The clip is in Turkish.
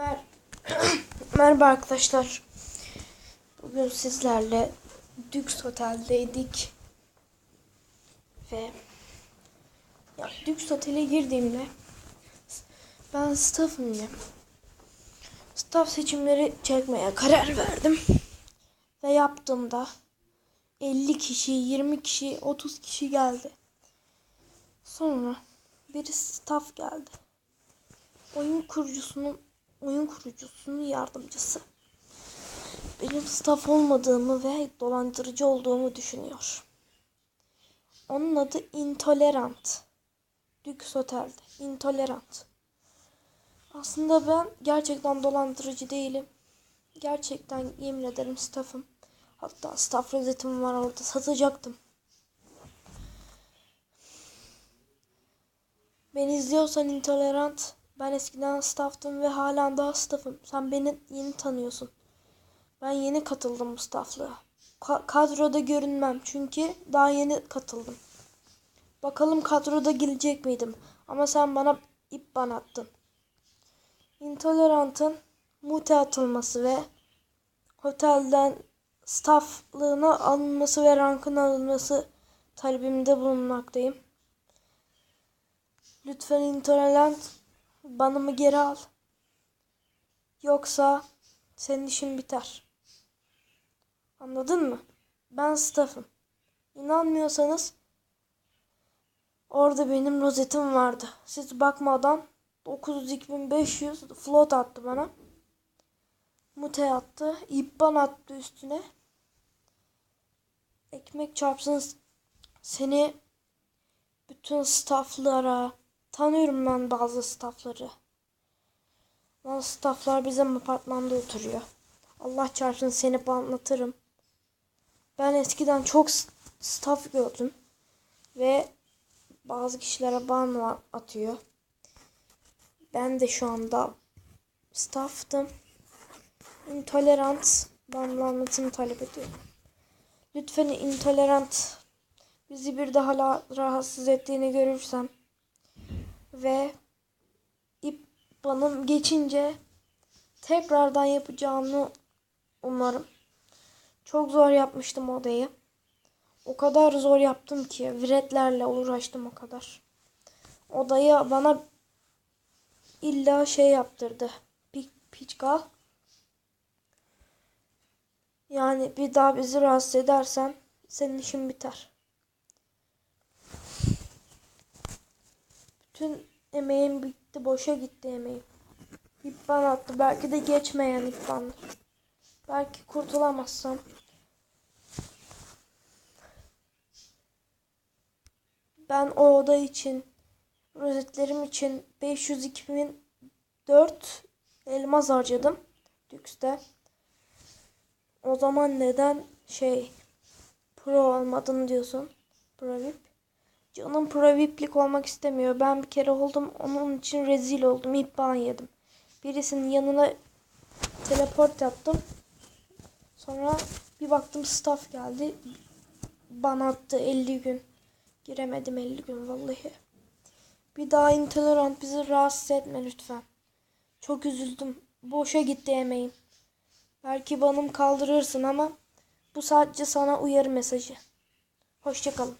Mer Merhaba arkadaşlar. Bugün sizlerle Dux Otel'deydik. Ve ya Dux Otel'e girdiğimde ben staff'ım ya. Staff seçimleri çekmeye karar verdim. Ve yaptığımda 50 kişi, 20 kişi, 30 kişi geldi. Sonra biri staff geldi. Oyun kurucusunun oyun kurucusunun yardımcısı. Benim staff olmadığımı ve dolandırıcı olduğumu düşünüyor. Onun adı Intolerant. Lüks Otel'de. Intolerant. Aslında ben gerçekten dolandırıcı değilim. Gerçekten yemin ederim staffım. Hatta staff rozetim var orada satacaktım. Beni izliyorsan intolerant. Ben eskiden stafftım ve hala daha staffım. Sen beni yeni tanıyorsun. Ben yeni katıldım bu stafflığa. Ka- kadroda görünmem çünkü daha yeni katıldım. Bakalım kadroda gelecek miydim? Ama sen bana ip ban attın. Intolerant'ın mute atılması ve otelden stafflığına alınması ve rankın alınması talebimde bulunmaktayım. Lütfen intolerant banımı geri al. Yoksa senin işin biter. Anladın mı? Ben staff'ım. İnanmıyorsanız orada benim rozetim vardı. Siz bakmadan 92500 float attı bana. Mute attı. İbban attı üstüne. Ekmek çarpsın seni bütün stafflara tanıyorum ben bazı staffları. Bazı stafflar bizim apartmanda oturuyor. Allah çarpsın seni anlatırım. Ben eskiden çok staff gördüm. Ve bazı kişilere ban atıyor. Ben de şu anda stafftım. Intolerant banlanmasını talep ediyorum. Lütfen intolerant bizi bir daha rahatsız ettiğini görürsem ve ip banım geçince tekrardan yapacağını umarım. Çok zor yapmıştım odayı. O kadar zor yaptım ki viretlerle uğraştım o kadar. Odayı bana illa şey yaptırdı. Pi piçka. Yani bir daha bizi rahatsız edersen senin işin biter. Bütün emeğim bitti. Boşa gitti emeğim. İpban attı. Belki de geçmeyen ipbandır. Belki kurtulamazsam. Ben o oda için, rozetlerim için 502.004 elmas harcadım. Lüks'te. O zaman neden şey pro olmadın diyorsun? Pro VIP. Canım pro VIP'lik olmak istemiyor. Ben bir kere oldum. Onun için rezil oldum. İpban yedim. Birisinin yanına teleport yaptım. Sonra bir baktım staff geldi. Bana attı 50 gün. Giremedim 50 gün vallahi. Bir daha intolerant bizi rahatsız etme lütfen. Çok üzüldüm. Boşa gitti emeğim. Belki banım kaldırırsın ama bu sadece sana uyarı mesajı. Hoşçakalın.